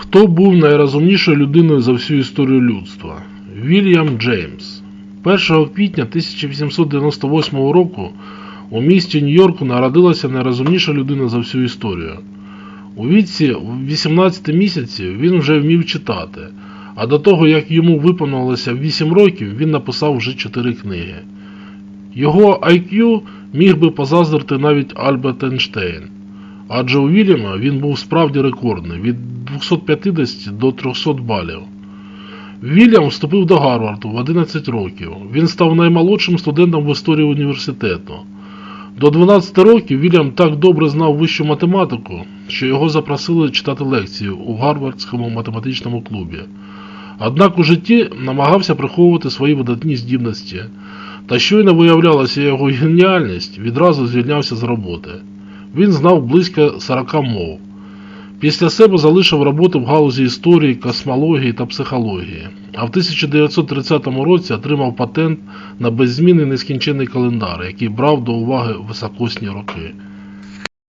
Хто був найрозумнішою людиною за всю історію людства? Вільям Джеймс. 1 квітня 1898 року у місті Нью-Йорку народилася найрозумніша людина за всю історію. У віці в 18 місяців він вже вмів читати, а до того, як йому виповнилося 8 років, він написав вже 4 книги. Його IQ міг би позаздрити навіть Альберт Ейнштейн. Адже у Вільяма він був справді рекордний від 250 до 300 балів. Вільям вступив до Гарварду в 11 років. Він став наймолодшим студентом в історії університету. До 12 років Вільям так добре знав вищу математику, що його запросили читати лекції у Гарвардському математичному клубі. Однак у житті намагався приховувати свої видатні здібності, та щойно виявлялася його геніальність, відразу звільнявся з роботи. Він знав близько 40 мов. Після себе залишив роботу в галузі історії, космології та психології, а в 1930 році отримав патент на беззмінний нескінчений календар, який брав до уваги високосні роки.